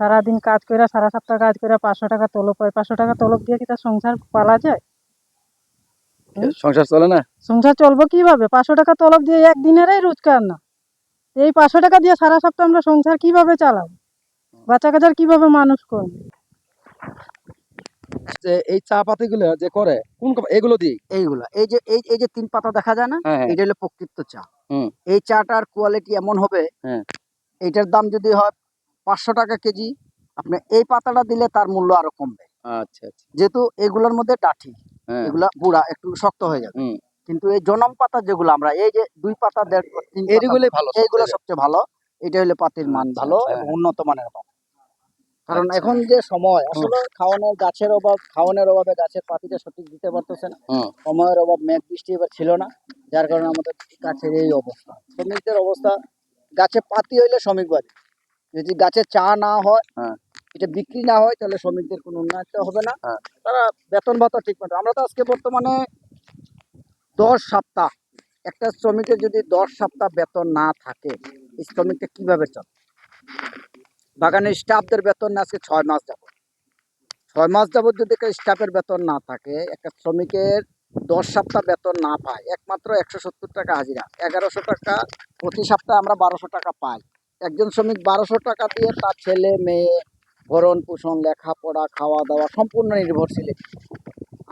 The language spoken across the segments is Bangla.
সারাদিন কাজ করে সারা সপ্তাহ কাজ করে পাঁচশো টাকা তলব পায় পাঁচশো টাকা তলব দিয়ে কি তার সংসার পালা যায়? সংসার চলে না? সংসার চলবো কীভাবে? পাঁচশো টাকা তলব দিয়ে একদিনেরই রোজগার না। এই পাঁচশো টাকা দিয়ে সারা সপ্তাহ আমরা সংসার কীভাবে চালাবো? বাচ্চা কাচ্চার কীভাবে মানুষ করব? যে এই চা পাতিগুলো যে করে কোন এগুলো দিয়ে এইগুলো। এই যে এই এই যে তিন পাতা দেখা যায় না? হ্যাঁ হ্যাঁ। এটা হলো প্রকৃত চা। হুম। এই চাটার কোয়ালিটি এমন হবে হ্যাঁ। এইটার দাম যদি হয় পাঁচশো টাকা কেজি আপনি এই পাতাটা দিলে তার মূল্য আরও কমবে। আচ্ছা আচ্ছা। যেহেতু এগুলোর মধ্যে ডাঠি হ্যাঁ। এগুলা বুড়া একটু শক্ত হয়ে যাবে। কিন্তু এই জনম পাতা যেগুলো আমরা এই যে দুই পাতা দেড় এইগুলোই ভালো এইগুলো সবচেয়ে ভালো এটা হলে পাতির মান আচ্ছা, ভালো এবং উন্নত মানের পাতা। কারণ। এখন যে সময় আসলে খাওয়ানোর গাছের অভাব খাওয়ানোর অভাবে গাছের পাতিটা সঠিক দিতে পারতেছে না। সময়ের অভাব মেঘ বৃষ্টি এবার ছিল না যার কারণে আমাদের গাছের এই অবস্থা। শ্রমিকদের অবস্থা গাছে পাতি হইলে শ্রমিক বাড়ি। যদি গাছে চা না হয় হ্যাঁ। এটা বিক্রি না হয় তাহলে শ্রমিকদের কোনো উন্নয়ন হবে না। হ্যাঁ। তারা বেতন ভাতা ঠিক মতো আমরা তো আজকে বর্তমানে দশ সপ্তাহ একটা শ্রমিকের যদি দশ সপ্তাহ বেতন না থাকে এই শ্রমিকটা কীভাবে চলে? বাগানের স্টাফদের বেতন না আজকে ছয় মাস যাবত ছয় মাস যাবত যদি একটা স্টাফের বেতন না থাকে একটা শ্রমিকের দশ সপ্তাহ বেতন না পায় একমাত্র একশো সত্তর টাকা হাজিরা। এগারোশো টাকা প্রতি সপ্তাহে আমরা বারোশো টাকা পাই। একজন শ্রমিক বারোশো টাকা দিয়ে তার ছেলে মেয়ে ভরণ পোষণ লেখাপড়া খাওয়া দাওয়া সম্পূর্ণ নির্ভরশীল।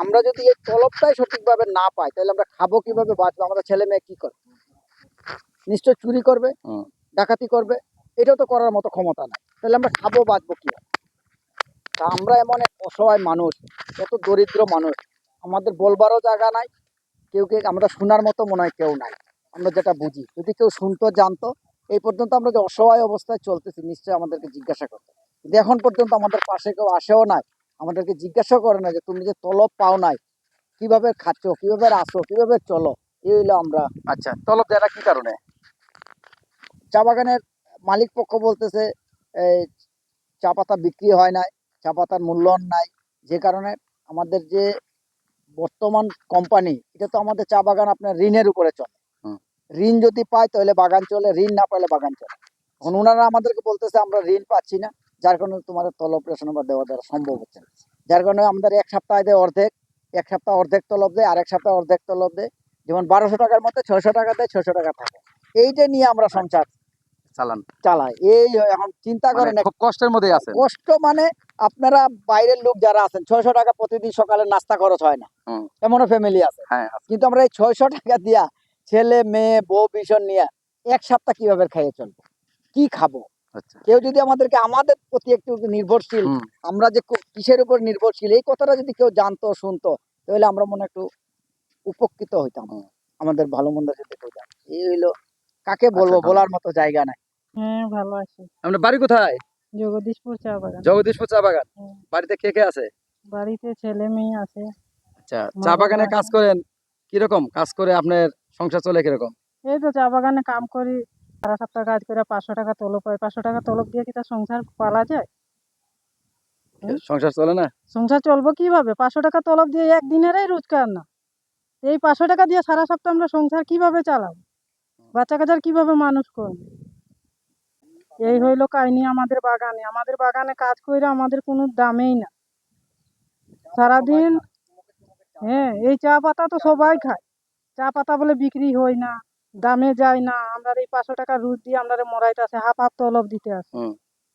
আমরা যদি এই তলবটাই সঠিকভাবে না পাই তাহলে আমরা খাব কীভাবে বাঁচবো? আমাদের ছেলে মেয়ে কি করবে নিশ্চয় চুরি করবে ডাকাতি করবে এটাও তো করার মতো ক্ষমতা নাই। তাহলে আমরা খাব বাঁচবো কীভাবে? তা আমরা এমন এক অসহায় মানুষ এত দরিদ্র মানুষ। আমাদের বলবারও জায়গা নাই কেউ কেউ আমরা শোনার মতো মনে হয় কেউ নাই। আমরা যেটা বুঝি যদি কেউ শুনতো জানতো এই পর্যন্ত আমরা যে অসহায় অবস্থায় চলতেছি নিশ্চয়ই আমাদেরকে জিজ্ঞাসা করতো কিন্তু এখন পর্যন্ত আমাদের পাশে কেউ আসেও নাই আমাদেরকে জিজ্ঞাসা করে না যে তুমি যে তলব পাও নাই কীভাবে খাচ্ছ কীভাবে আসো কীভাবে চলো? এই হইল আমরা। আচ্ছা তলব দেয় কি কারণে? চা বাগানের মালিক পক্ষ বলতেছে এই চা পাতা বিক্রি হয় নাই চা পাতার মূল্যায়ন নাই। যে কারণে আমাদের যে বর্তমান কোম্পানি এটা তো আমাদের চা বাগান আপনার ঋণের উপরে চলে। ঋণ যদি পায় তাহলে বাগান চলে ঋণ না পাইলে বাগান চলে। এখন ওনারা আমাদেরকে বলতেছে আমরা ঋণ পাচ্ছি না। যার কারণে তোমাদের তলব রেশন বা দেওয়া দেওয়া সম্ভব হচ্ছে না। যার কারণে আমাদের এক সপ্তাহে দেয় অর্ধেক এক সপ্তাহ অর্ধেক তলব দেয় আর এক সপ্তাহ অর্ধেক তলব দেয়। যেমন বারোশো টাকার মধ্যে ছয়শো টাকা দেয় ছয়শো টাকা থাকে। এইটা নিয়ে আমরা সংসার চালান। চালাই। এই এখন চিন্তা মানে করেন খুব কষ্টের মধ্যে আছে কষ্ট মানে আপনারা বাইরের লোক যারা আছেন ছয়শো টাকা প্রতিদিন সকালে নাস্তা খরচ হয় না। এমনও ফ্যামিলি আছে। আছে। কিন্তু আমরা এই ছয়শো টাকা দিয়া ছেলে মেয়ে বউ ভীষণ নিয়ে এক সপ্তাহ কীভাবে খাইয়ে চলবো? কি খাব? আচ্ছা। কেউ যদি আমাদেরকে আমাদের প্রতি একটু নির্ভরশীল আমরা যে কো- কিসের উপর নির্ভরশীল এই কথাটা যদি কেউ জানতো শুনতো তাহলে আমরা মনে একটু উপকৃত হইতাম। আমাদের ভালো মন্দ যদি কেউ জানে এই হইল কাকে বলব? আচ্ছা, বলার মতো জায়গা নাই। হ্যাঁ ভালো আছে। আপনার বাড়ি কোথায়? জগদীশপুর চা বাগান। জগদীশপুর চা বাগান? বাড়িতে কে কে আছে? বাড়িতে ছেলে মেয়ে আছে। আচ্ছা চা বাগানে কাজ করেন? কীরকম কাজ করে আপনার সংসার চলে কীরকম? এই তো চা বাগানে কাম করি সারা সপ্তাহ কাজ করে পাঁচশো টাকা তলব পাই পাঁচশো টাকা তলব দিয়ে কি তার সংসার পালা যায়? সংসার চলে না? সংসার চলবো কীভাবে? পাঁচশো টাকা তলব দিয়ে একদিনেরই রোজগার না? এই পাঁচশো টাকা দিয়ে সারা সপ্তাহ আমরা সংসার কীভাবে চালাবো বাচ্চা কাচ্চার কীভাবে মানুষ করব এই হইল কাহিনি আমাদের বাগানে। আমাদের বাগানে কাজ করে আমাদের কোনো দামেই না। সারাদিন হ্যাঁ এই চা পাতা তো সবাই খায়। চা পাতা বলে বিক্রি হয় না দামে যায় না। আমরা এই পাঁচশো টাকা রুট দিয়ে আমরা মরাইতে আছে হাফ হাফ তলব দিতে আছে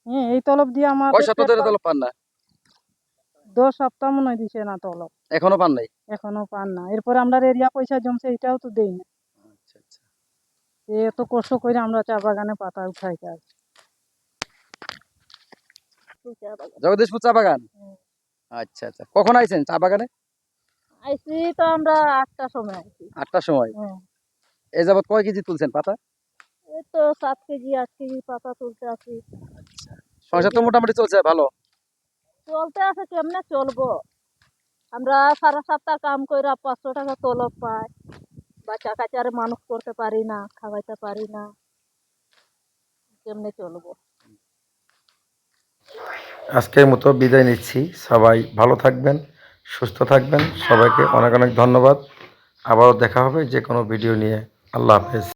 হ্যাঁ এই তলব দিয়ে আমার তলব পান না? দশ সপ্তাহ মনে হয় দিছে না তলব। এখনও পান নাই? এখনও পান না। এরপরে আমরা এরিয়া পয়সা জমছে এটাও তো দেই না। আচ্ছা আচ্ছা। এত কষ্ট করে আমরা চা বাগানে পাতা উঠাই কাজ জগদীশপুর চা বাগান? আচ্ছা আচ্ছা। কখন আইছেন চা বাগানে? আইসি তো আমরা আটটার সময় আইসি। আটটার সময়? হ্যাঁ। এই যাবত কয় কেজি তুলছেন পাতা? এই তো সাত কেজি আট কেজি পাতা তুলতে আসি সংসার তো মোটামুটি চলছে ভালো? চলতে আছে কেমনে চলবো? আমরা সারা সপ্তাহ কাম করে পাঁচশো টাকা তলব পাই। বাচ্চা কাচ্চারে মানুষ করতে পারি না খাওয়াইতে পারি না। কেমনে চলবো? আজকের মতো বিদায় নিচ্ছি। সবাই ভালো থাকবেন। সুস্থ থাকবেন। সবাইকে অনেক অনেক ধন্যবাদ। আবারও দেখা হবে যে কোনো ভিডিও নিয়ে। আল্লাহ হাফেজ।